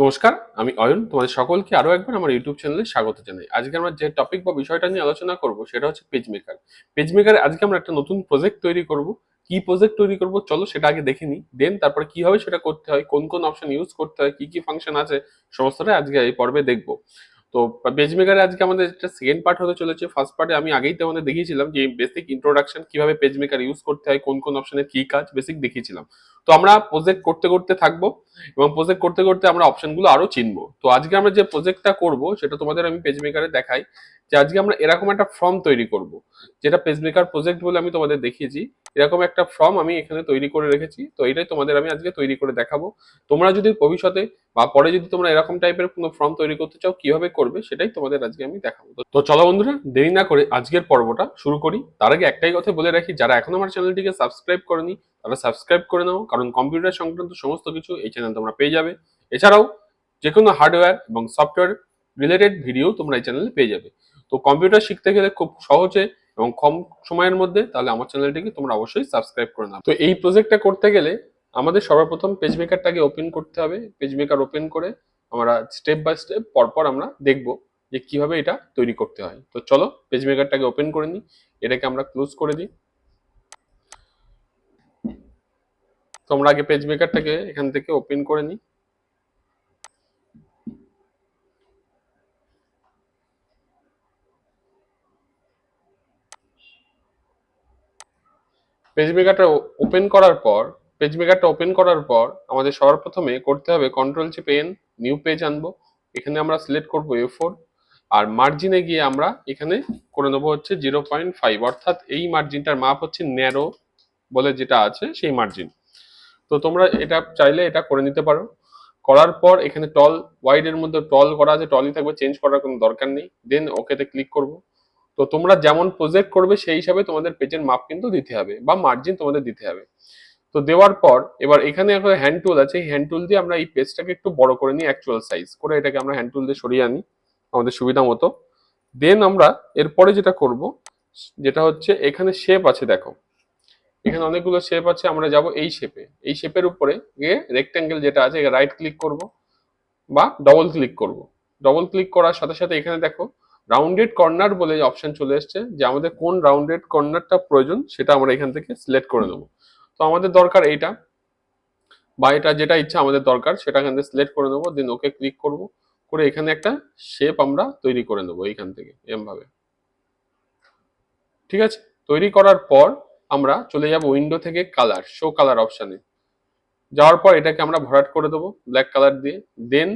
নমস্কার, আমি অয়ন। তোমাদের সকলকে আরও একবার আমার ইউটিউব চ্যানেলে স্বাগত জানাই। আজকে আমরা যে টপিক বা বিষয়টা নিয়ে আলোচনা করব, সেটা হচ্ছে পেজ মেকার পেজ মেকারে আজকে আমরা একটা নতুন প্রজেক্ট তৈরি করব। কি প্রজেক্ট তৈরি করব? চলো সেটা আগে দেখে নিই। দেন তারপরে কীভাবে সেটা করতে হয়? কোন কোন অপশন ইউজ করতে হয়? কি কি ফাংশন আছে? সমস্তটাই আজকে এই পর্বে দেখব। তো পেজ মেকারে আজকে আমাদের একটা সেকেন্ড পার্ট হতে চলেছে। ফার্স্ট পার্টে আমি আগেই তোমাদের দেখিয়েছিলাম যে বেসিক ইন্ট্রোডাকশন কীভাবে পেজ মেকার ইউজ করতে হয়, কোন কোন অপশনের কি কাজ বেসিক দেখিয়েছিলাম। তো আমরা প্রজেক্ট করতে করতে থাকব এবং প্রজেক্ট করতে করতে আমরা অপশনগুলো আরও চিনবো। তো আজকে আমরা যে প্রজেক্টটা করব সেটা তোমাদের আমি পেজ মেকারে দেখাই যে আজকে আমরা এরকম একটা ফর্ম তৈরি করব, যেটা পেজ মেকার প্রজেক্ট বলে আমি তোমাদের দেখিয়েছি। এরকম একটা ফর্ম আমি এখানে তৈরি করে রেখেছি। তো এটাই তোমাদের আমি আজকে তৈরি করে দেখাবো। তোমরা যদি ভবিষ্যতে বা পরে যদি তোমরা এরকম টাইপের কোনো ফর্ম তৈরি করতে চাও, কীভাবে করবে সেটাই তোমাদের আজকে আমি দেখাবো। তো- চলো বন্ধুরা, দেরি না করে আজকের পর্বটা শুরু করি। তার আগে একটাই কথা বলে রাখি, যারা এখন আমার চ্যানেলটিকে সাবস্ক্রাইব করেনি, তারা সাবস্ক্রাইব করে নাও, কারণ কম্পিউটার সংক্রান্ত সমস্ত কিছু এই চ্যানেল তোমরা পেয়ে যাবে। এছাড়াও যে কোনো হার্ডওয়্যার এবং সফটওয়্যার রিলেটেড ভিডিও তোমরা এই চ্যানেলে পেয়ে যাবে। তো কম্পিউটার শিখতে গেলে খুব সহজে এবং কম সময়ের মধ্যে তাহলে আমার চ্যানেলটিকে তোমরা অবশ্যই সাবস্ক্রাইব করে নাও। তো এই প্রজেক্টটা করতে গেলে আমাদের সর্বপ্রথম পেজ মেকারটাকে ওপেন করতে হবে পেজ মেকার ওপেন করে আমরা স্টেপ বাই স্টেপ পরপর আমরা দেখব যে কীভাবে এটা তৈরি করতে হয়। তো চলো পেজ মেকারটাকে ওপেন করে নিই, এটাকে আমরা ক্লোজ করে দিই। তো আমরা আগে পেজ মেকারটাকে এখান থেকে ওপেন করে নিই। পেজ মেকারটা ওপেন করার পর পেজ মেকারটা ওপেন করার পর আমাদের সবার প্রথমে করতে হবে কন্ট্রোল চেপে পেন নিউ পেজ আনব। এখানে আমরা সিলেক্ট করব এ ফোর আর মার্জিনে গিয়ে আমরা এখানে করে নেব হচ্ছে জিরো পয়েন্ট ফাইভ অর্থাৎ এই মার্জিনটার মাপ হচ্ছে ন্যারো বলে যেটা আছে সেই মার্জিন তো তোমরা এটা চাইলে এটা করে নিতে পারো। করার পর এখানে টল ওয়াইড এর মধ্যে টল করা আছে টলই থাকবে চেঞ্জ করার কোনো দরকার নেই। দেন ওকেতে ক্লিক করব। তো তোমরা যেমন প্রজেক্ট করবে সেই হিসাবে তোমাদের পেজের মাপ কিন্তু দিতে হবে বা মার্জিন তোমাদের দিতে হবে। তো দেওয়ার পর এবার এখানে একটা হ্যান্ড টুল আছে। হ্যান্ড টুল দিয়ে আমরা এই পেজটাকে একটু বড় করে নিই অ্যাকচুয়াল সাইজ করে এটাকে আমরা হ্যান্ড টুল দিয়ে সরিয়ে আনি আমাদের সুবিধা মতো। দেন আমরা এরপরে যেটা করব, যেটা হচ্ছে এখানে শেপ আছে দেখো। এখানে অনেকগুলো শেপ আছে, আমরা যাব এই শেপে এই শেপের উপরে গিয়ে রেক্ট্যাঙ্গেল যেটা আছে রাইট ক্লিক করব বা ডবল ক্লিক করব। ডবল ক্লিক করার সাথে সাথে এখানে দেখো রাউন্ডেড কর্নার বলে যে অপশন চলে এসছে, যে আমাদের কোন রাউন্ডেড কর্নারটা প্রয়োজন সেটা আমরা এখান থেকে সিলেক্ট করে নেব। তো আমাদের দরকার এইটা। বা এটা যেটা ইচ্ছা আমাদের দরকার সেটা এখান থেকে সিলেক্ট করে নেব দেন ওকে ক্লিক করব, করে এখানে একটা শেপ আমরা তৈরি করে নেব এইখান থেকে এম ভাবে ঠিক আছে? তৈরি করার পর আমরা চলে যাব উইন্ডো থেকে কালার শো কালার অপশানে যাওয়ার পর এটাকে আমরা ভরাট করে দেবো ব্ল্যাক কালার দিয়ে। দেন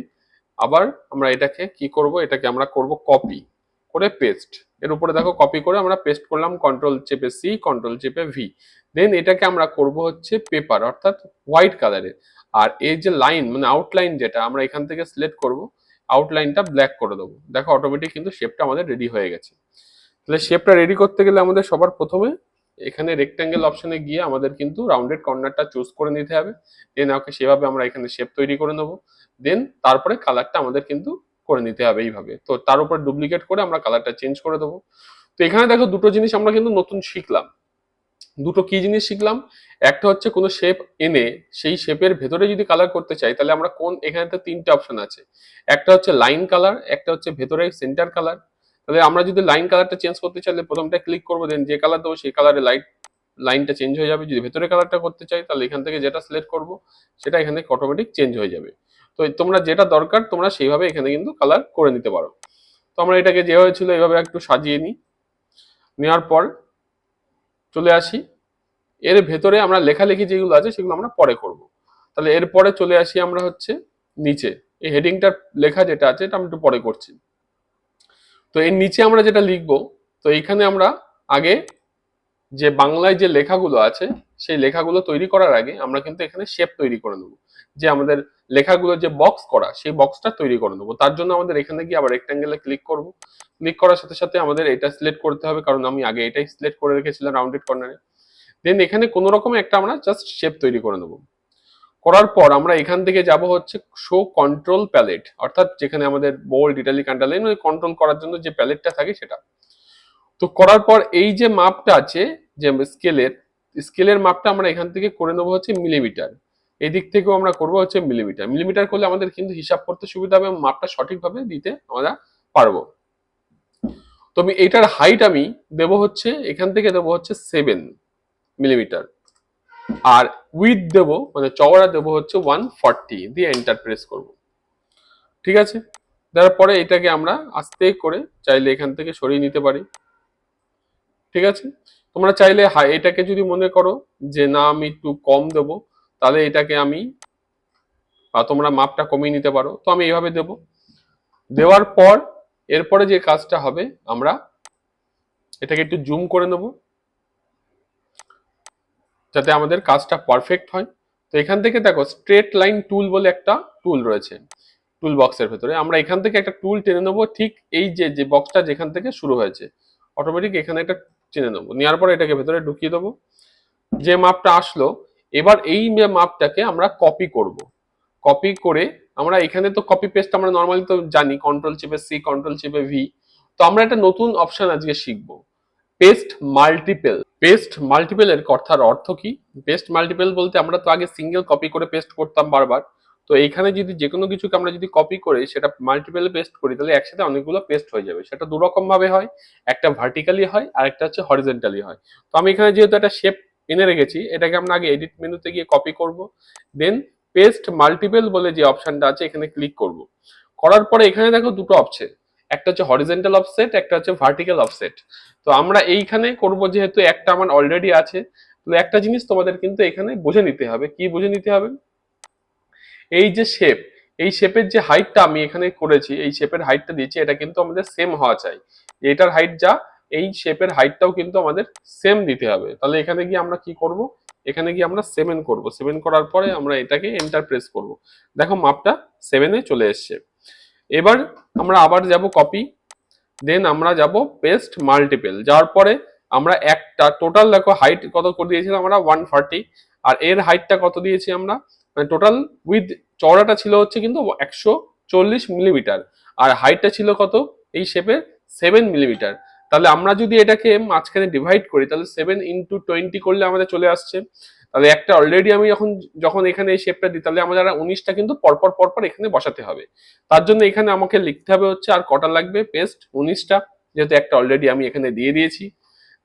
আবার আমরা এটাকে কি করব? এটাকে আমরা করব কপি করে পেস্ট এর উপরে দেখো কপি করে আমরা পেস্ট করলাম কন্ট্রোল চেপে সি কন্ট্রোল চেপে ভি দেন এটাকে আমরা করব হচ্ছে পেপার অর্থাৎ হোয়াইট কালারের আর এই যে লাইন মানে আউটলাইন যেটা, আমরা এখান থেকে সিলেক্ট করব আউটলাইনটা ব্ল্যাক করে দেবো। দেখো অটোমেটিক কিন্তু শেপটা আমাদের রেডি হয়ে গেছে। তাহলে শেপটা রেডি করতে গেলে আমাদের সবার প্রথমে এখানে রেক্ট্যাঙ্গেল অপশনে গিয়ে আমাদের কিন্তু রাউন্ডেড কর্নারটা চুজ করে নিতে হবে। দেন ওকে সেভাবে আমরা এখানে শেপ তৈরি করে নেব। দেন তারপরে কালারটা আমাদের কিন্তু করে নিতে হবে এইভাবে। তো তার উপর ডুপ্লিকেট করে আমরা কালারটা চেঞ্জ করে দেবো। তো এখানে দেখো দুটো জিনিস আমরা কিন্তু নতুন শিখলাম। দুটো কি জিনিস শিখলাম? একটা হচ্ছে কোনো শেপ এনে সেই শেপের ভেতরে যদি কালার করতে চাই, তাহলে আমরা কোন এখানে তো তিনটে অপশন আছে। একটা হচ্ছে লাইন কালার একটা হচ্ছে ভেতরে সেন্টার কালার তাহলে আমরা যদি লাইন কালারটা চেঞ্জ করতে চাইলে প্রথমটা ক্লিক করব দেন যে কালার দেবো সেই কালারে লাইট লাইনটা চেঞ্জ হয়ে যাবে। যদি ভেতরে কালারটা করতে চাই, তাহলে এখান থেকে যেটা সিলেক্ট করব, সেটা এখানে অটোমেটিক চেঞ্জ হয়ে যাবে। তো তোমরা যেটা দরকার, তোমরা সেইভাবে এখানে কিন্তু কালার করে নিতে পারো। তো আমরা এটাকে যেভাবে ছিল এইভাবে একটু সাজিয়ে নিই। নেওয়ার পর চলে আসি। এর ভেতরে আমরা লেখালেখি যেগুলো আছে সেগুলো আমরা পরে করব। তাহলে এরপরে চলে আসি আমরা হচ্ছে নিচে। এই হেডিংটার লেখা যেটা আছে এটা আমি একটু পরে করছি। তো এর নিচে আমরা যেটা লিখব, তো এইখানে আমরা আগে যে বাংলায় যে লেখাগুলো আছে, সেই লেখাগুলো তৈরি করার আগে আমরা কিন্তু এখানে শেপ তৈরি করে নেব। যে আমাদের লেখাগুলো যে বক্স করা, সেই বক্সটা তৈরি করে নেব। তার জন্য আমাদের এখানে গিয়ে আবার রেক্ট্যাঙ্গেলে ক্লিক করব। ক্লিক করার সাথে সাথে আমাদের এটা সিলেক্ট করতে হবে, কারণ আমি আগে এটাই সিলেক্ট করে রেখেছিলাম রাউন্ডেড কর্নারে দেন এখানে কোনো রকম একটা আমরা জাস্ট শেপ তৈরি করে নেব। করার পর আমরা এখান থেকে যাব হচ্ছে শো কন্ট্রোল প্যালেট অর্থাৎ যেখানে আমাদের বোল্ড ইটালিক আন্ডারলাইন মানে কন্ট্রোল করার জন্য যে প্যালেটটা থাকে সেটা। তো করার পর এই যে মাপটা আছে, যে স্কেলের স্কেলের মাপটা আমরা এখান থেকে করে নেব হচ্ছে মিলিমিটার এদিক থেকেও আমরা করব হচ্ছে মিলিমিটার মিলিমিটার করলে আমাদের কিন্তু হিসাব করতে সুবিধা হবে, মাপটা সঠিকভাবে দিতে আমরা পারব। তো এটার হাইট আমি দেব হচ্ছে, এখান থেকে দেবো হচ্ছে সেভেন মিলিমিটার আর উইথ দেব মানে চওড়া দেব হচ্ছে ওয়ান ফর্টি দিয়ে এন্টার প্রেস করব। ঠিক আছে? তারপরে এটাকে আমরা আস্তে করে চাইলে এখান থেকে সরিয়ে নিতে পারি। ঠিক আছে? তোমরা চাইলে এটাকে যদি মনে করো যে না, আমি একটু কম দেব তাহলে এটাকে আমি, বা তোমরা মাপটা কমিয়ে নিতে পারো। তো আমি এইভাবে দেব। দেওয়ার পর, এরপরে যে কাজটা হবে, আমরা এটাকে একটু জুম করে নেব। যাতে আমাদের কাজটা পারফেক্ট হয়। তো এখান থেকে দেখো স্ট্রেট লাইন টুল বলে একটা টুল রয়েছে টুল বক্সের ভেতরে। আমরা এখান থেকে একটা টুল টেনে নেব, ঠিক এই যে যে বক্সটা যেখান থেকে শুরু হয়েছে। অটোমেটিক এখানে একটা টেনে নেব। নেওয়ার পর এটাকে ভেতরে ঢুকিয়ে দেবো। যে মাপটা আসলো এবার এই মাপটাকে আমরা কপি করব। কপি করে আমরা এখানে তো কপি পেস্ট আমরা নর্মালি তো জানি কন্ট্রোল চেপে সি কন্ট্রোল চেপে ভি তো আমরা একটা নতুন অপশন আজকে শিখব। পেস্ট মাল্টিপেল পেস্ট মাল্টিপেলের কথার অর্থ কি? পেস্ট মাল্টিপেল বলতে আমরা তো আগে সিঙ্গেল কপি করে পেস্ট করতাম বারবার। তো এখানে যদি যে কোনো কিছুকে আমরা যদি কপি করে সেটা মাল্টিপেলে পেস্ট করি, তাহলে একসাথে অনেকগুলো পেস্ট হয়ে যাবে। সেটা দু রকম ভাবে হয়, একটা ভার্টিক্যালি হয়, আর একটা হচ্ছে হরিজেন্টালি হয়। তো আমি এখানে যেহেতু একটা শেপ এনে রেখেছি, এটাকে আমরা আগে এডিট মেনুতে গিয়ে কপি করব দেন পেস্ট মাল্টিপেল বলে যে অপশনটা আছে এখানে ক্লিক করব। করার পরে এখানে দেখো দুটো অপশন একটা হচ্ছে হরিজেন্টাল অফসেট একটা হচ্ছে ভার্টিক্যাল অফসেট তো আমরা এইখানে করব যেহেতু একটা আমার অলরেডি আছে, তো একটা জিনিস তোমাদের কিন্তু এখানে বুঝে নিতে হবে, কি বুঝে নিতে হবে? এই যে শেপ এই শেপের যে হাইটটা আমি এখানে করেছি, এই শেপের হাইটটা দিয়েছি, এটা কিন্তু আমাদের সেম হওয়া চাই। এটার হাইট যা এই শেপের হাইটটাও কিন্তু আমাদের সেম দিতে হবে। তাহলে এখানে গিয়ে আমরা কি করব? এখানে গিয়ে আমরা সেভেন করব। সেভেন করার পরে আমরা এটাকে এন্টার প্রেস করব। দেখো মাপটা সেভেনে চলে এসছে। এবার আমরা আবার যাব কপি দেন আমরা যাব পেস্ট মাল্টিপেল যাওয়ার পরে আমরা একটা টোটাল দেখো হাইট কত করে দিয়েছিলাম আমরা? ওয়ান ফর্টি আর এর হাইটটা কত দিয়েছি আমরা? মানে টোটাল উইথ চওড়াটা ছিল হচ্ছে কিন্তু একশো চল্লিশ মিলিমিটার আর হাইটটা ছিল কত? এই শেপের সেভেন মিলিমিটার তাহলে আমরা যদি এটাকে মাঝখানে ডিভাইড করি, তাহলে সেভেন ইন্টু টোয়েন্টি করলে আমাদের চলে আসছে। তাহলে একটা অলরেডি আমি যখন যখন এখানে এই শেপটা দিই, তাহলে আমাদের উনিশটা কিন্তু পরপর পরপর এখানে বসাতে হবে। তার জন্য এখানে আমাকে লিখতে হবে হচ্ছে আর কটা লাগবে? পেস্ট উনিশটা, যেহেতু একটা অলরেডি আমি এখানে দিয়ে দিয়েছি।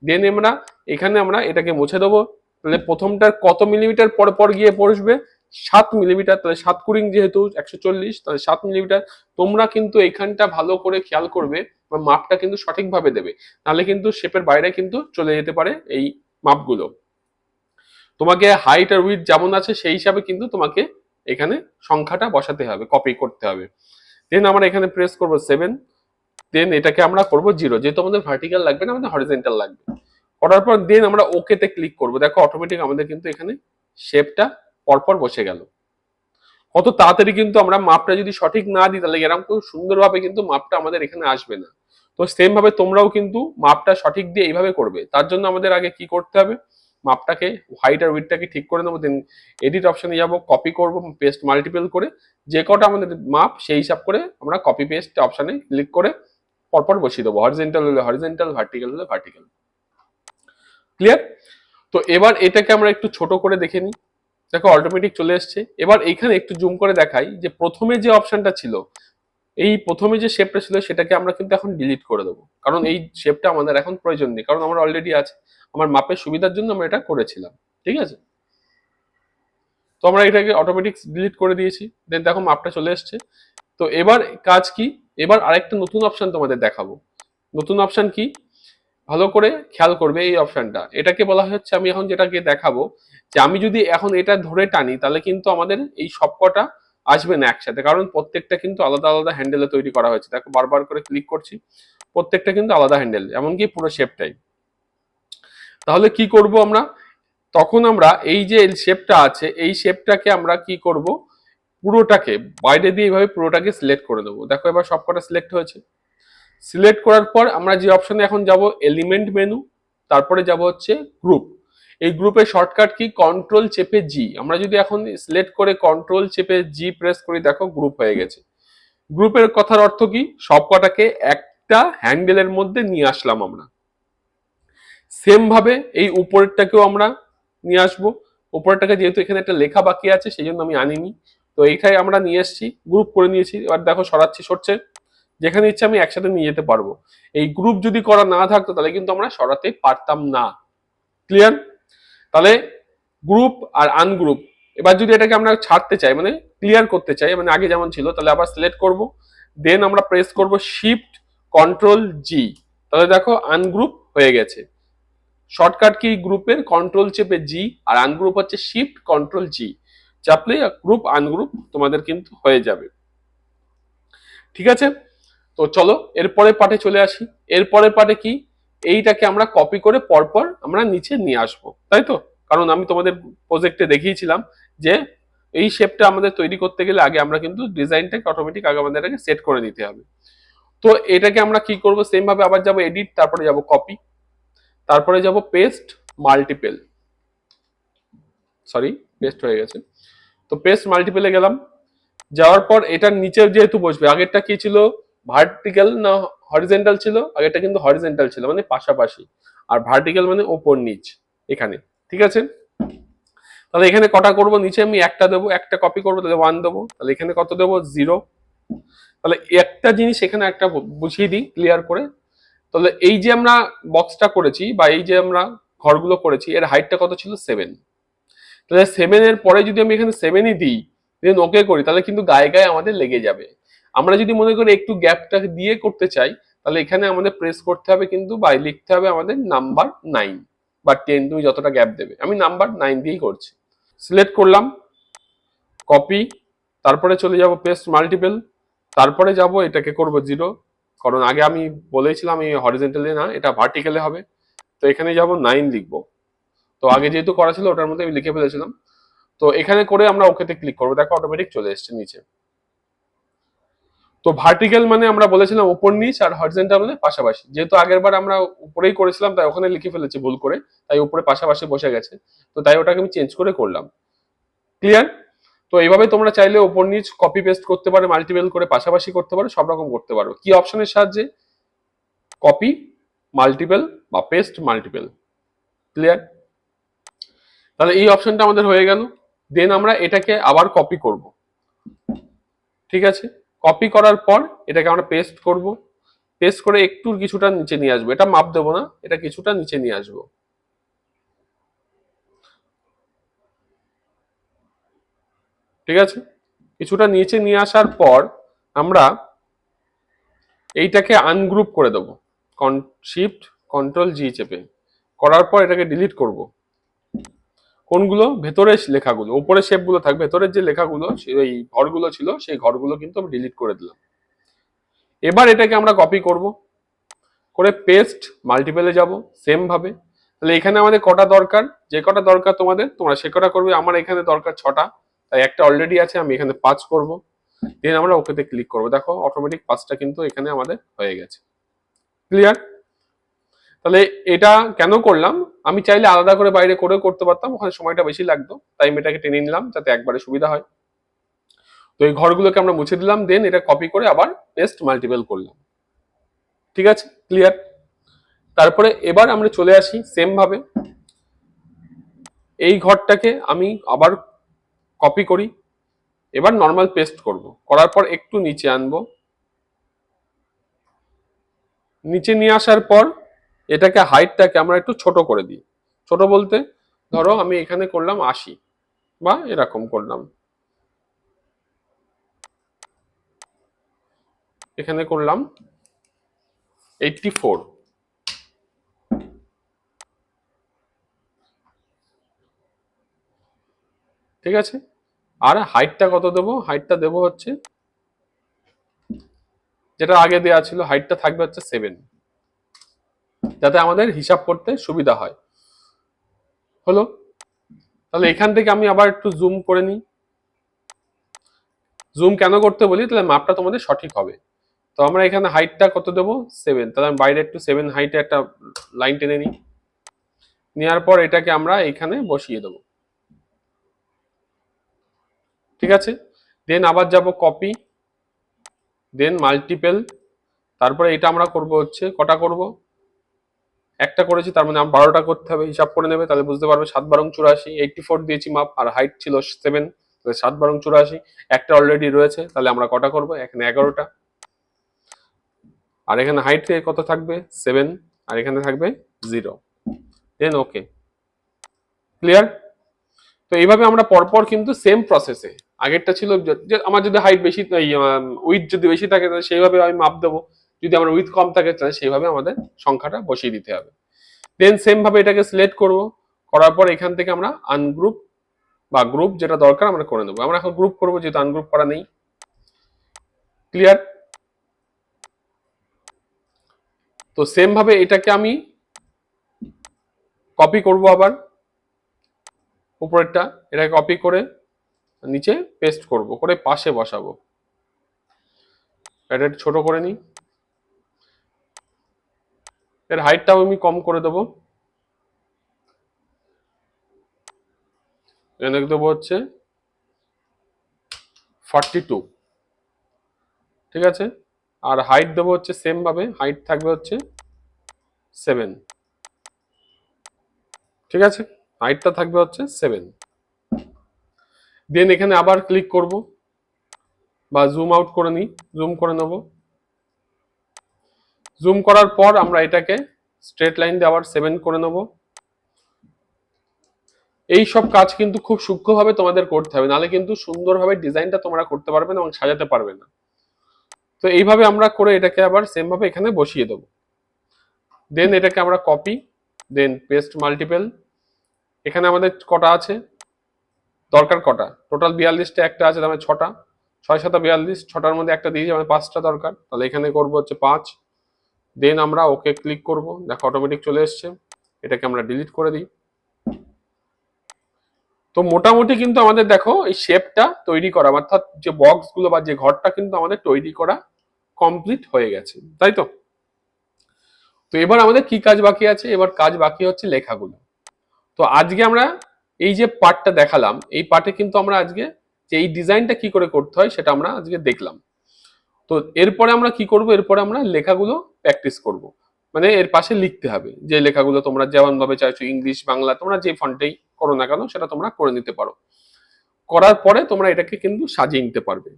দেন আমরা এখানে আমরা এটাকে মুছে দেবো। তাহলে প্রথমটার কত মিলিমিটার পর পর গিয়ে বসবে? সাত মিলিমিটার তাহলে সাত কুড়িং যেহেতু একশো চল্লিশ, তাহলে সাত মিলিমিটার তোমরা কিন্তু এখানটা ভালো করে খেয়াল করবে মাপটা কিন্তু সঠিকভাবে দেবে। নাহলে কিন্তু শেপের বাইরে কিন্তু চলে যেতে পারে এই মাপগুলো। তোমাকে হাইট আর উইথ যেমন আছে সেই হিসাবে কিন্তু তোমাকে এখানে সংখ্যাটা বসাতে হবে কপি করতে হবে। দেন আমরা এখানে প্রেস করব সেভেন দেন এটাকে আমরা করব জিরো যেহেতু আমাদের ভার্টিক্যাল লাগবে না, আমাদের হরিজেন্টাল লাগবে। করার পর দেন আমরা ওকেতে ক্লিক করব। দেখো অটোমেটিক আমাদের কিন্তু এখানে শেপটা পরপর বসে গেল। কত তাড়াতাড়ি কিন্তু আমরা মাপটা যদি সঠিক না দিই, তাহলে এরকম খুব সুন্দরভাবে কিন্তু মাপটা আমাদের এখানে আসবে না। তো সেম ভাবে তোমরাও কিন্তু মাপটা সঠিক দিয়ে এইভাবে করবে। তার জন্য আমাদের আগে কি করতে হবে? মাপটাকে হাইট আর উইথটাকে ঠিক করে নেব দেন এডিট অপশনে যাব কপি করব পেস্ট মাল্টিপল করে, যে কটা আমাদের মাপ, সেই হিসাব করে আমরা কপি পেস্ট অপশনে ক্লিক করে পরপর বসিয়ে দেবো। হরিজেন্টাল হলে হরিজেন্টাল ভার্টিক্যাল হলে ভার্টিক্যাল ক্লিয়ার তো এবার এটাকে আমরা একটু ছোট করে দেখে নিই। দেখো অটোমেটিক চলে এসছে। এবার এইখানে একটু জুম করে দেখাই যে প্রথমে যে অপশনটা ছিল এই প্রথমে যে শেপটা ছিল সেটাকে আমরা কিন্তু এখন ডিলিট করে দেবো। কারণ এই শেপটা আমাদের এখন প্রয়োজন নেই, কারণ আমার অলরেডি আছে। আমার মাপের সুবিধার জন্য আমরা এটা করেছিলাম, ঠিক আছে? তো আমরা এটাকে অটোমেটিক ডিলিট করে দিয়েছি। দেন দেখো মাপটা চলে এসছে। তো এবার কাজ কি? এবার আরেকটা নতুন অপশান তোমাদের দেখাবো। নতুন অপশান কি? ভালো করে খেয়াল করবে এই অপশানটা এটাকে বলা হচ্ছে, আমি এখন যেটাকে দেখাবো, যে আমি যদি এখন এটা ধরে টানি, তাহলে কিন্তু আমাদের এই সবকটা আসবে না একসাথে। কারণ প্রত্যেকটা কিন্তু আলাদা আলাদা হ্যান্ডেলে তৈরি করা হয়েছে। দেখো বারবার করে ক্লিক করছি, প্রত্যেকটা কিন্তু আলাদা হ্যান্ডেল এমনকি পুরো শেপটাই তাহলে কি করব আমরা? তখন আমরা এই যে শেপটা আছে, এই শেপটাকে আমরা কি করব? পুরোটাকে, বাইরে দিয়ে এইভাবে পুরোটাকে সিলেক্ট করে দেবো। দেখো এবার সবকটা সিলেক্ট হয়েছে। সিলেক্ট করার পর আমরা যে অপশনে এখন যাব এলিমেন্ট মেনু তারপরে যাব হচ্ছে গ্রুপ এই গ্রুপের শর্টকাট কি কন্ট্রোল চেপে জি আমরা যদি এখন সিলেক্ট করে কন্ট্রোল চেপে জি প্রেস করি, দেখো গ্রুপ হয়ে গেছে। গ্রুপের কথার অর্থ কি? সবকটাকে একটা হ্যান্ডেলের মধ্যে নিয়ে আসলাম আমরা। সেম ভাবে এই উপরেরটাকেও আমরা নিয়ে আসব। উপরেরটাকে যেহেতু এখানে একটা লেখা বাকি আছে সেই জন্য আমি আনিনি। তো এইটাই আমরা নিয়ে এসেছি গ্রুপ করে নিয়েছি। এবার দেখো সরাচ্ছি, সরছে। যেখানে ইচ্ছে আমি একসাথে নিয়ে যেতে পারব। এই গ্রুপ যদি করা না থাকতো, তাহলে কিন্তু আমরা সরাতে পারতাম না। ক্লিয়ার তাহলে গ্রুপ আর আনগ্রুপ এবার যদি এটাকে আমরা ছাড়তে চাই মানে ক্লিয়ার করতে চাই মানে আগে যেমন ছিল, তাহলে আবার সিলেক্ট করব। দেন আমরা প্রেস করব শিফট কন্ট্রোল জি তাহলে দেখো আনগ্রুপ হয়ে গেছে। শর্টকাট কি গ্রুপের কন্ট্রোল চেপে জি আর আনগ্রুপ হচ্ছে শিফট কন্ট্রোল জি চাপলে গ্রুপ আনগ্রুপ তোমাদের কিন্তু হয়ে যাবে। ঠিক আছে? তো চলো এরপরে পার্টে চলে আসি। এরপরে পার্টে কি? এইটাকে আমরা কপি করে পরপর আমরা নিচে নিয়ে আসব, তাই তো? কারণ আমি তোমাদের প্রজেক্টে দেখিয়েছিলাম যে এই শেপটা আমাদের তৈরি করতে গেলে আগে আমরা কিন্তু ডিজাইনটাকে অটোমেটিক আগে আমাদের আগে সেট করে নিতে হবে। তো এটাকে আমরা কি করব? সেম ভাবে আবার যাব এডিট তারপরে যাব কপি তারপরে যাব পেস্ট মাল্টিপেল সরি পেস্ট হয়ে গেছে। তো পেস্ট মাল্টিপেলে গেলাম। যাওয়ার পর এটার নিচে যেহেতু বসবে, আগেরটা কি ছিল? ভার্টিক্যাল না হরিজেন্টাল ছিল, আগেরটা কিন্তু হরিজেন্টাল ছিল মানে পাশাপাশি। আর ভার্টিক্যাল মানে ওপর নিচ, এখানে, ঠিক আছে? তাহলে এখানে কটা করব? নিচে আমি একটা দেবো, একটা কপি করব, তাহলে ওয়ান দেবো। তাহলে এখানে কত দেবো? জিরো তাহলে একটা জিনিস এখানে একটা বুঝিয়ে দিই ক্লিয়ার করে। তাহলে এই যে আমরা বক্সটা করেছি, বা এই যে আমরা ঘরগুলো করেছি, এর হাইটটা কত ছিল? সেভেন তাহলে সেভেনের পরে যদি আমি এখানে সেভেনই দিই দেন ওকে করি, তাহলে কিন্তু গায়ে গায়ে আমাদের লেগে যাবে। আমরা যদি মনে করি একটু গ্যাপটা দিয়ে করতে চাই, তাহলে এখানে আমাদের প্রেস করতে হবে কিন্তু বা লিখতে হবে আমাদের নাম্বার নাইন বা টেন তুমি যতটা গ্যাপ দেবে। আমি নাম্বার নাইন দিয়েই করছি। সিলেক্ট করলাম কপি তারপরে চলে যাব পেস্ট মাল্টিপেল তারপরে যাব এটাকে করব জিরো কারণ আগে আমি বলেছিলাম এই হরিজেন্টালি না, এটা ভার্টিক্যালে হবে। তো এখানে যাব নাইন লিখব। তো আগে যেহেতু করা ছিল, ওটার মধ্যে আমি লিখে ফেলেছিলাম। তো এখানে করে আমরা ওকেতে ক্লিক করব। দেখো অটোমেটিক চলে এসছে নিচে। তো ভার্টিক্যাল মানে আমরা বলেছিলাম ওপর নিচ আর হরিজেন্টাল মানে পাশাপাশি। যেহেতু আগের বার আমরা উপরেই করেছিলাম, তাই ওখানে লিখে ফেলেছি ভুল করে, তাই উপরে পাশাপাশি বসে গেছে। তো তাই ওটাকে আমি চেঞ্জ করে করলাম। ক্লিয়ার তো এইভাবে তোমরা চাইলে ওপর নিচ কপি পেস্ট করতে পারো মাল্টিপেল করে পাশাপাশি করতে পারো, সব রকম করতে পারো। কি অপশনের সাহায্যে? কপি মাল্টিপেল বা পেস্ট মাল্টিপেল ক্লিয়ার তাহলে এই অপশনটা আমাদের হয়ে গেল। দেন আমরা এটাকে আবার কপি করব। ঠিক আছে? কপি করার পর এটাকে আমরা পেস্ট করব। পেস্ট করে একটু কিছুটা নিচে নিয়ে আসব। এটা মাপ দেবো না, এটা কিছুটা নিচে নিয়ে আসব। ঠিক আছে? কিছুটা নিচে নিয়ে আসার পর আমরা এইটাকে আনগ্রুপ করে দেবো। শিফট কন্ট্রোল জি চেপে। করার পর এটাকে ডিলিট করব। কোনগুলো? ভেতরের লেখাগুলো। উপরে শেপগুলো থাকবে। ভেতরের যে লেখাগুলো সেই ঘরগুলো ছিল, সেই ঘরগুলো কিন্তু আমি ডিলিট করে দিলাম। এবার এটাকে আমরা কপি করব। করে পেস্ট মাল্টিপেলে যাব সেম ভাবে। তাহলে এখানে আমাদের কটা দরকার? যে কটা দরকার তোমাদের, তোমরা সে কটা করবে। আমার এখানে দরকার ছটা। তাই একটা অলরেডি আছে, আমি এখানে পাঁচ করব। দেন আমরা ওকেতে ক্লিক করব। দেখো অটোমেটিক পাঁচটা কিন্তু এখানে আমাদের হয়ে গেছে। ক্লিয়ার তাহলে এটা কেন করলাম? আমি চাইলে আলাদা করে বাইরে করেও করতে পারতাম, ওখানে সময়টা বেশি লাগতো। তাই এটাকে টেনে নিলাম যাতে একবারে সুবিধা হয়। তো এই ঘরগুলোকে আমরা মুছে দিলাম দেন এটা কপি করে আবার পেস্ট মাল্টিপল করলাম। ঠিক আছে? ক্লিয়ার তারপরে এবার আমরা চলে আসি সেম ভাবে। এই ঘরটাকে আমি আবার কপি করি। এবার নর্মাল পেস্ট করব। করার পর একটু নিচে আনব। নিচে নিয়ে আসার পর এটাকে হাইটটাকে আমরা একটু ছোট করে দিই। ছোট বলতে ধরো আমি এখানে করলাম আশি বা এরকম করলাম। এখানে করলাম এইটটি ফোর ঠিক আছে? আর হাইটটা কত দেবো? হাইটটা দেবো হচ্ছে, যেটা আগে দেওয়া ছিল হাইটটা থাকবে হচ্ছে সেভেন যাতে আমাদের হিসাব করতে সুবিধা হয়। হলো? তাহলে এখান থেকে আমি আবার একটু জুম করে নিই। জুম কেন করতে বলি? তাহলে মাপটা তোমাদের সঠিক হবে। তো আমরা এখানে হাইটটা কত দেবো? সেভেন তাহলে আমি বাইরে একটু সেভেন হাইটে একটা লাইন টেনে নিই। নেওয়ার পর এটাকে আমরা এখানে বসিয়ে দেবো। ঠিক আছে? দেন আবার যাব কপি দেন মাল্টিপেল তারপরে এটা আমরা করব হচ্ছে, কটা করব? একটা করেছি, তার মানে আমার বারোটা করতে হবে, হিসাব করে নেবে, তাহলে বুঝতে পারবে সাত বারং চুরাশি এইটটি ফোর দিয়েছি মাপ, আর হাইট ছিল সেভেন তাহলে সাত বারং চুরাশি, একটা অলরেডি রয়েছে, তাহলে আমরা কটা করব? এখানে এগারোটা। আর এখানে হাইট থেকে কত থাকবে? সেভেন আর এখানে থাকবে জিরো দেন ওকে ক্লিয়ার তো এইভাবে আমরা পরপর কিন্তু সেম প্রসেসে আগেরটা ছিল আমার যদি হাইট বেশি উইথ যদি বেশি থাকে, তাহলে সেইভাবে আমি মাপ দেবো। যদি আমার উইথ কম থাকে, তাহলে সেইভাবে আমাদের সংখ্যাটা বসিয়ে দিতে হবে। দেন সেম ভাবে এটাকে সিলেক্ট করব। করার পর এখান থেকে আমরা আনগ্রুপ বা গ্রুপ যেটা দরকার আমরা করে নেব। আমরা এখন গ্রুপ করব, যেহেতু আনগ্রুপ করা নেই। ক্লিয়ার তো সেম ভাবে এটাকে আমি কপি করব আবার। উপরেরটা, এটাকে কপি করে নিচে পেস্ট করব, করে পাশে বসাবো। এটা ছোট করে নিই। এর হাইটটাও আমি কম করে দেবো। এখানে দেবো হচ্ছে ফর্টি টু ঠিক আছে? আর হাইট দেবো হচ্ছে সেম ভাবে হাইট থাকবে হচ্ছে সেভেন ঠিক আছে? হাইটটা থাকবে হচ্ছে সেভেন দেন এখানে আবার ক্লিক করব বা জুম আউট করে নিই জুম করে নেব। জুম করার পর আমরা এটাকে স্ট্রেট লাইন দিয়ে আবার সেভেন করে নেব। এই সব কাজ কিন্তু খুব সূক্ষ্মভাবে তোমাদের করতে হবে, নাহলে কিন্তু সুন্দরভাবে ডিজাইনটা তোমরা করতে পারবে না এবং সাজাতে পারবে না। তো এইভাবে আমরা করে এটাকে আবার সেম ভাবে এখানে বসিয়ে দেবো। দেন এটাকে আমরা কপি দেন পেস্ট মাল্টিপল এখানে আমাদের কটা আছে? দরকার কটা? টোটাল বিয়াল্লিশটা একটা আছে, তার মানে ছটা। ছয় সাতা বিয়াল্লিশ, ছটার মধ্যে একটা দিয়েছি আমাদের পাঁচটা দরকার। তাহলে এখানে করব হচ্ছে পাঁচ। দেন আমরা ওকে ক্লিক করব। দেখো অটোমেটিক চলে এসছে। এটাকে আমরা ডিলিট করে দিই। তো মোটামুটি কিন্তু আমাদের দেখো এই শেপটা তৈরি করা, অর্থাৎ যে বক্সগুলো বা যে ঘরটা কিন্তু আমাদের তৈরি করা কমপ্লিট হয়ে গেছে। তাই তো? তো এবার আমাদের কি কাজ বাকি আছে? এবার কাজ বাকি হচ্ছে লেখাগুলো। তো আজকে আমরা এই যে পার্টটা দেখালাম, এই পার্টে কিন্তু আমরা আজকে যে এই ডিজাইনটা কি করে করতে হয় সেটা আমরা আজকে দেখলাম। তো এরপরে আমরা কি করব? এরপরে আমরা লেখাগুলো প্র্যাকটিস করব। মানে এর পাশে লিখতে হবে যে লেখাগুলো তোমরা যেমন ভাবে চাইছো, ইংলিশ, বাংলা, তোমরা যে ফন্টেই করো না কেন সেটা তোমরা করে নিতে পারো। করার পরে তোমরা এটাকে কিন্তু সাজিয়ে নিতে পারবে।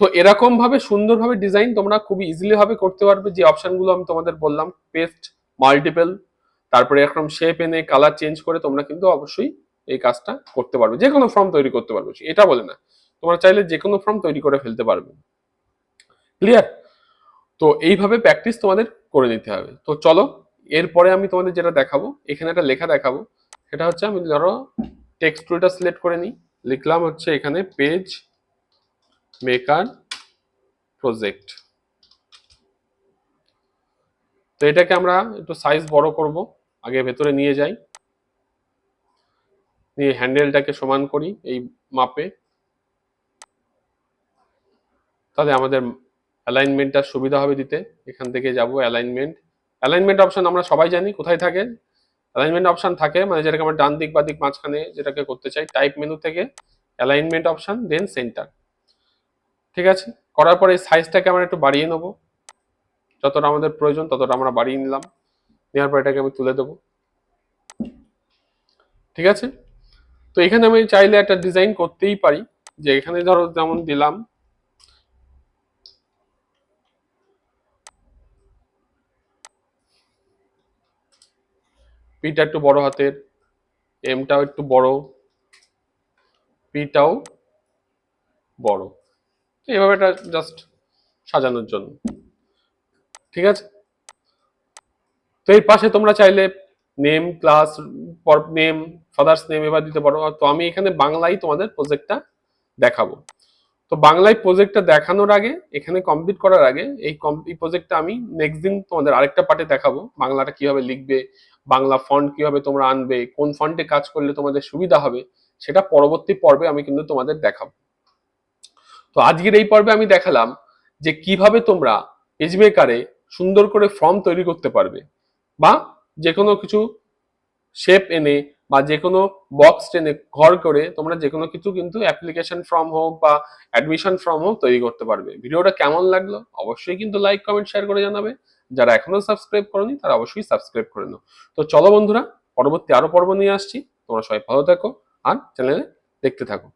তো এরকম ভাবে সুন্দরভাবে ডিজাইন তোমরা খুবই ইজিলি ভাবে করতে পারবে। যে অপশনগুলো আমি তোমাদের বললাম পেস্ট মাল্টিপল তারপরে এরকম শেপ এনে কালার চেঞ্জ করে তোমরা কিন্তু অবশ্যই এই কাজটা করতে পারবে। যে কোনো ফর্ম তৈরি করতে পারবে এটা বলে না। তোমরা চাইলে যে কোনো ফর্ম তৈরি করে ফেলতে পারবে। ক্লিয়ার তো এইভাবে প্র্যাকটিস তোমাদের করে নিতে হবে। তো চলো, এরপরে আমি তোমাদের যেটা দেখাবো, এখানে একটা লেখা দেখাবো। সেটা হচ্ছে আমি ধরো টেক্সট টুলটা সিলেক্ট করে নিই। লিখলাম হচ্ছে এখানে পেজ মেকার প্রজেক্ট তো এটাকে আমরা একটু সাইজ বড় করব, আগে ভেতরে নিয়ে যাই। নিয়ে হ্যান্ডেলটাকে সমান করি এই মাপে। তাহলে আমাদের অ্যালাইনমেন্টটা সুবিধা হবে দিতে। এখান থেকে যাব অ্যালাইনমেন্ট অ্যালাইনমেন্ট অপশন আমরা সবাই জানি কোথায় থাকে। অ্যালাইনমেন্ট অপশন থাকে মানে যেটাকে আমরা ডান দিক বা দিক মাঝখানে যেটাকে করতে চাই টাইপ মেনু থেকে অ্যালাইনমেন্ট অপশন দেন সেন্টার ঠিক আছে? করার পরে এই সাইজটাকে আমরা একটু বাড়িয়ে নেব। যতটা আমাদের প্রয়োজন ততটা আমরা বাড়িয়ে নিলাম। নেওয়ার পর এটাকে আমি তুলে দেবো। ঠিক আছে? তো এখানে আমি চাইলে একটা ডিজাইন করতেই পারি। যে এখানে ধরো যেমন দিলাম পিটা একটু বড় হাতের, এমটাও একটু বড়, পিটাও বড়। এইভাবে এটা জাস্ট সাজানোর জন্য। ঠিক আছে? তো এর পাশে তোমরা চাইলে name class name father's name এবার দিতে পারো। তো আমি এখানে বাংলায় তোমাদের প্রজেক্টটা দেখাবো। তো বাংলায় প্রজেক্টটা দেখানোর আগে, এখানে কমপ্লিট করার আগে, এই প্রজেক্টটা আমি নেক্সট দিন তোমাদের আরেকটা পার্টে দেখাবো, বাংলাটা কীভাবে লিখবে বাংলা ফন্ট কীভাবে তোমরা আনবে, কোন ফন্টে কাজ করলে তোমাদের সুবিধা হবে, সেটা পরবর্তী পর্বে আমি কিন্তু তোমাদের দেখাবো। তো আজকের এই পর্বে আমি দেখালাম যে কীভাবে তোমরা পেজমেকারে সুন্দর করে ফর্ম তৈরি করতে পারবে বা যে কোনো কিছু শেপ এনে বা যে কোনো বক্স টেনে ঘর করে তোমরা যে কোনো কিছু কিন্তু অ্যাপ্লিকেশন ফর্ম হোক বা অ্যাডমিশন ফর্ম হোক তৈরি করতে পারবে। ভিডিওটা কেমন লাগল অবশ্যই কিন্তু লাইক কমেন্ট শেয়ার করে জানাবে। যারা এখনও সাবস্ক্রাইব করনি, তারা অবশ্যই সাবস্ক্রাইব করে নাও। তো চলো বন্ধুরা, পরবর্তী আরও পর্ব নিয়ে আসছি। তোমরা সবাই ভালো থাকো আর চ্যানেলে দেখতে থাকো।